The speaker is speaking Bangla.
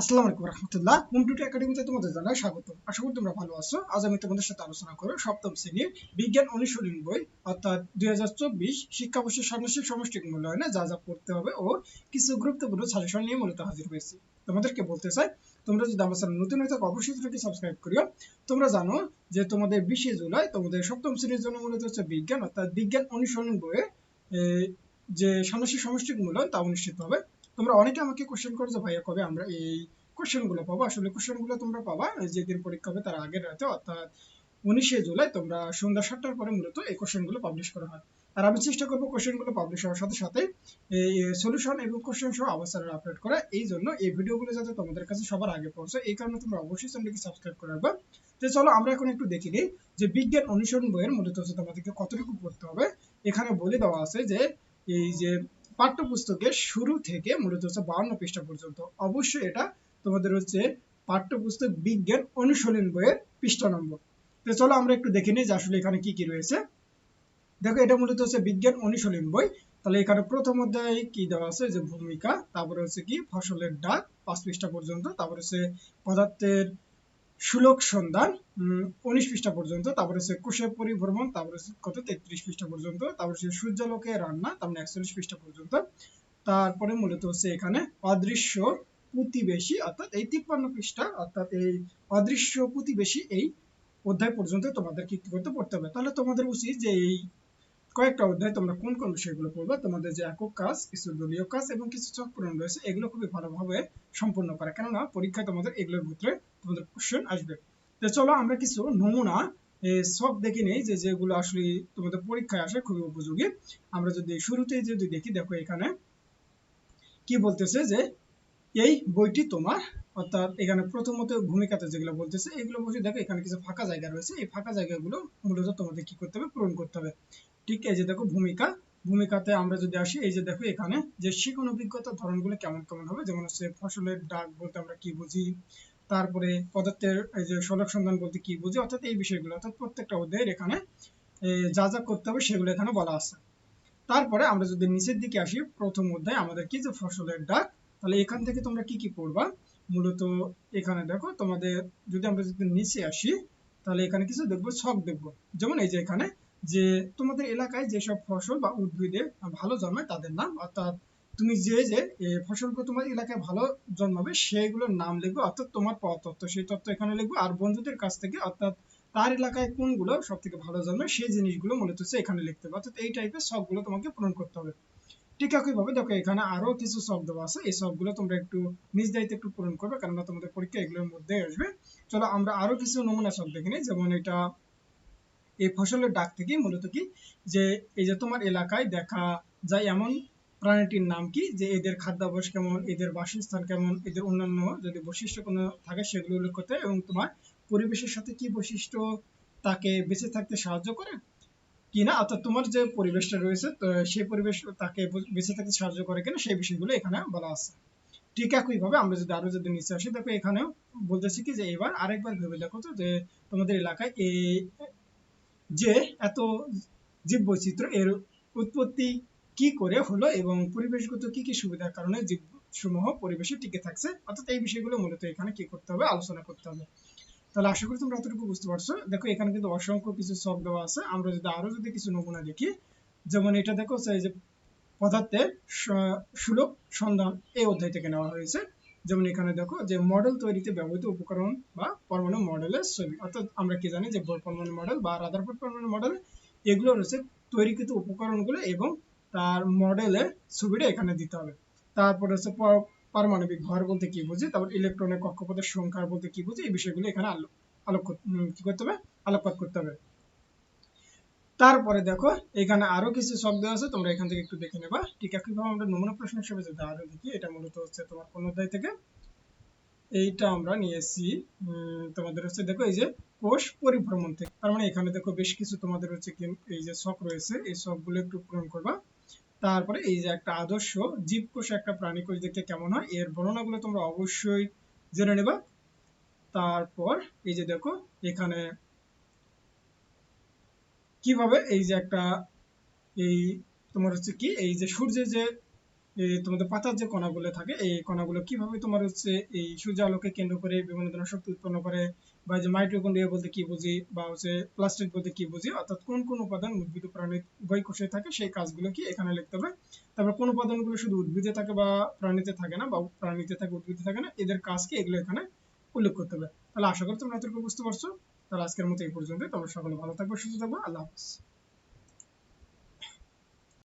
আসসালামু আলাইকুম রহমতুল্লাহ। একাডেমিতে তোমাদের জানাই স্বাগত আশা করি তোমরা ভালো আছো। আজ আমি তোমাদের সাথে আলোচনা সপ্তম শ্রেণির বিজ্ঞান অনুশীলন বই, অর্থাৎ দুই হাজার চব্বিশ শিক্ষাবর্ষের সমষ্টিক মূল্যায়নে যা যা পড়তে হবে ও কিছু গুরুত্বপূর্ণ সাজেশন নিয়ে মূলত হাজির হয়েছি। তোমাদেরকে বলতে চাই, তোমরা যদি আমার চ্যানেল নতুন হয়ে থাকো, অবশ্যই সেটাকে সাবস্ক্রাইব করিও। তোমরা জানো যে তোমাদের বিশে জুলাই তোমাদের সপ্তম শ্রেণির জন্য মূলত হচ্ছে বিজ্ঞান, অর্থাৎ বিজ্ঞান অনুসরণ বইয়ে যে ষান্মাসিক সমষ্টিক মূল্যায়ন তা অনুষ্ঠিত হবে। তোমরা অনেকে আমাকে কোশ্চেন করো যে ভাইয়া, কবে আমরা এই কোশ্চেনগুলো পাবো? আসলে কোশ্চেনগুলো তোমরা পাবা যেদিন পরীক্ষা হবে তার আগের রাতে, অর্থাৎ উনিশে জুলাই তোমরা সন্ধ্যা সাতটার পরে মূলত এই কোশ্চেনগুলো পাবলিশ করা হয়। আর আমি চেষ্টা করব কোশ্চেনগুলো পাবলিশ হওয়ার সাথে সাথে এই সলিউশন এবং কোশ্চেন সহ আবার আপলোড করা। এই জন্য এই ভিডিওগুলো যাতে তোমাদের কাছে সবার আগে পৌঁছে এই কারণে তোমরা অবশ্যই চ্যানেলকে সাবস্ক্রাইব করে রাখবে। তো চলো আমরা এখন একটু দেখি নিই যে বিজ্ঞান অনুসরণ বইয়ের মূলত হচ্ছে তোমাদেরকে কতটুকু পড়তে হবে। এখানে বলে দেওয়া আছে যে এই যে পাঠ্যপুস্তকের শুরু থেকে মূলত হচ্ছে বাউন্ন পৃষ্ঠা পর্যন্ত। অবশ্যই এটা তোমাদের হচ্ছে পাঠ্যপুস্তক বিজ্ঞান অনুশীলন বইয়ের পৃষ্ঠা নম্বর। তো চলো আমরা একটু দেখে নিই যে আসলে এখানে কি কি রয়েছে। দেখো, এটা মূলত হচ্ছে বিজ্ঞান অনুশীলন বই। তাহলে এখানে প্রথম অধ্যায়ে কি দেওয়া আছে? যে ভূমিকা, তারপরে হচ্ছে কি ফসলের ডাক, পাঁচ পৃষ্ঠা পর্যন্ত, তারপরে হচ্ছে পদার্থের সুলক সন্ধান উনিশ পৃষ্ঠা পর্যন্ত, তারপরে হচ্ছে কোষের পরিভ্রমণ, তারপরে কত? তেত্রিশ পৃষ্ঠা পর্যন্ত, তারপরে হচ্ছে সূর্যালোকে রান্না, তারপরে একচল্লিশ পৃষ্ঠা পর্যন্ত। তারপরে মূলত হচ্ছে এখানে অদৃশ্য প্রতিবেশী, অর্থাৎ এই তিপ্পান্ন পৃষ্ঠা, অর্থাৎ এই অদৃশ্য প্রতিবেশী এই অধ্যায় পর্যন্ত তোমাদের কি করতে পড়তে হবে? তাহলে তোমাদের উচিত যে এই কয়েকটা অধ্যায় তোমরা কোন কোন বিষয়গুলো পড়বে? তোমাদের যে একক কাজ, কিছু দলীয় কাজ এবং কিছু চক পূরণ রয়েছে, এগুলো খুবই ভালোভাবে সম্পূর্ণ করা। কেননা, পরীক্ষায় তোমাদের এগুলোর ভিতরে তোমাদের কোশ্চেন আসবে। তো চলো আমরা কিছু নমুনা সব দেখে নেই যে যেগুলো আসলে তোমাদের পরীক্ষায় আসে, খুবই উপযোগী। আমরা যদি শুরুতেই যদি দেখি, দেখো এখানে কি বলতেছে যে, এই বইটি তোমার, অর্থাৎ এখানে প্রথমত ভূমিকাতে যেগুলো বলতেছে, এগুলো বসে দেখো, এখানে কিছু ফাঁকা জায়গা রয়েছে। এই ফাঁকা জায়গাগুলো মূলত তোমাদের কি করতে হবে? পূরণ করতে হবে। ঠিক এই যে দেখো ভূমিকা, ভূমিকাতে আমরা যদি আসি, এই যে দেখো এখানে যে শিখন অভিজ্ঞতার ধরনগুলো কেমন কেমন হবে, যেমন হচ্ছে ফসলের ডাক বলতে আমরা কি বুঝি, তারপরে পদার্থের এই যে সড়ক সন্ধান বলতে কি বুঝি, অর্থাৎ এই বিষয়গুলো, অর্থাৎ প্রত্যেকটা অধ্যায়ের এখানে যা যা করতে হবে সেগুলো এখানে বলা আছে। তারপরে আমরা যদি নিচের দিকে আসি, প্রথম অধ্যায় আমাদের কি যে ফসলের ডাক, তাহলে এখান থেকে তোমরা কি কি পড়বা? মূলত এখানে দেখো তোমাদের, যদি আমরা যদি নিচে আসি, তাহলে এখানে কিছু দেখব, ছক দেখব। যেমন এই যে এখানে যে তোমাদের এলাকায় যেসব ফসল বা উদ্ভিদে ভালো জন্মায় তাদের নাম, অর্থাৎ তুমি যে যে ফসলগুলো তোমার এলাকায় ভালো জন্মাবে সেইগুলোর নাম লিখব, অর্থাৎ তোমার পাওয়া সেই তথ্য এখানে লিখব, আর বন্ধুদের কাছ থেকে, অর্থাৎ তার এলাকায় কোনগুলো সব থেকে ভালো জন্মায় সেই জিনিসগুলো মূলত হচ্ছে এখানে লিখতে হবে। অর্থাৎ এই টাইপের সবগুলো তোমাকে পূরণ করতে হবে। ঠিক একইভাবে দেখো, এখানে আরও কিছু শব্দ আছে। এই সবগুলো তোমরা একটু নিজ দায়িত্বে একটু পূরণ করবে, কেননা তোমাদের পরীক্ষা এগুলোর মধ্যে আসবে। চলো আমরা আরও কিছু নমুনা শব্দ দেখে নিই, যেমন এটা এই ফসলের ডাক থেকে মূলত কি? যে এই যে তোমার এলাকায় দেখা যায় এমন প্রাণীটির নাম কি? যে এদের খাদ্যাভ্যাস কেমন, এদের বাসস্থান কেমন, এদের অন্যান্য যদি বৈশিষ্ট্য কোনো থাকে সেগুলো উল্লেখ করতে এবং তোমার পরিবেশের সাথে কি বৈশিষ্ট্য তাকে বেঁচে থাকতে সাহায্য করে? কিনা? অর্থাৎ তোমার যে পরিবেশটা রয়েছে সেই পরিবেশ তাকে বেঁচে থাকতে সাহায্য করে কিনা সেই বিষয়গুলো এখানে বলা আছে। ঠিক একইভাবে আমরা যদি আরও যদি নিচে আসি, দেখো এখানেও বলতেছি কি যে এবার আরেকবার ভেবে দেখো তো যে তোমাদের এলাকায় এই যে এত জীব বৈচিত্র্য এর উৎপত্তি কি করে হলো এবং পরিবেশগত কি কি সুবিধার কারণে জীব সমূহ পরিবেশে টিকে থাকছে? অর্থাৎ এই বিষয়গুলো মূলত এখানে কি করতে হবে? আলোচনা করতে হবে। তাহলে আশা করি তোমরা এতটুকু বুঝতে পারছ। দেখো, এখানে কিন্তু অসংখ্য কিছু সব দেওয়া আছে। আমরা যদি আরও যদি কিছু নমুনা দেখি, যেমন এটা দেখো যে পদার্থের সুলভ সন্ধান এই অধ্যায় থেকে নেওয়া হয়েছে। যেমন এখানে দেখো যে মডেল তৈরিতে ব্যবহৃত উপকরণ বা পরমাণু মডেলের ছবি অর্থাৎ আমরা কি জানি যে বোর পরমাণু মডেল বা রাদারফোর্ড পরমাণু মডেল এগুলো রয়েছে তৈরিকৃত উপকরণগুলো এবং তার মডেলের ছবিটা এখানে দিতে হবে। তারপর হচ্ছে পারমাণবিক ভর বলতে কি বুঝি? তারপর ইলেকট্রনের কক্ষপথের সংখ্যা বলতে কি বুঝি? এই বিষয়গুলো এখানে আলোক আলোক কি করতে হবে? আলোকপাত করতে হবে। তারপরে দেখো, এখানে আরও কিছু শব্দ আছে, তোমরা এখান থেকে একটু দেখে নেবা। ঠিক একইভাবে আমরা নমুনা প্রশ্ন হিসেবে যদি আরও দেখি, এটা মূলত হচ্ছে তোমার কোন অধ্যায় থেকে? এইটা আমরা নিয়েছি তোমাদের হচ্ছে দেখো এই যে কোষ পরিভ্রমণ থেকে। তার মানে এখানে দেখো বেশ কিছু তোমাদের হচ্ছে কি এই যে শখ রয়েছে, এই শখগুলো একটু পূরণ করবা। তারপরে এই যে একটা আদর্শ জীবকোষ একটা প্রাণী কোষ দেখতে কেমন হয়, এর বর্ণনাগুলো তোমরা অবশ্যই জেনে নেবা। তারপর এই যে দেখো, এখানে কীভাবে এই যে একটা, এই তোমার হচ্ছে কি, এই যে সূর্যের যে তোমাদের পাতার যে কণাগুলো থাকে, এই কণাগুলো কীভাবে তোমার হচ্ছে এই সূর্য আলোকে কেন্দ্র করে বিভিন্ন ধরনের শক্তি উৎপন্ন করে, বা যে মাইটোকন্ড্রিয়া বলতে কি বুঝি, বা হচ্ছে প্লাস্টিক বলতে কি বুঝি, অর্থাৎ কোন কোন উপাদান উদ্ভিদ প্রাণী উভয় কোষে থাকে, সেই কাজগুলো কি এখানে লিখতে হবে। তারপর কোন উপাদানগুলো শুধু উদ্ভিদে থাকে বা প্রাণীতে থাকে না, বা প্রাণীতে থাকে, উদ্ভিদে থাকে না, এদের কাজ কি এগুলো এখানে উল্লেখ করতে হবে। তাহলে আশা করি তোমরা এতটুকু বুঝতে পারছ। তাহলে আজকের মতো এই পর্যন্ত তোমরা সকলে ভালো থাকবে সুস্থ থাকবে। আল্লাহ হাফিজ।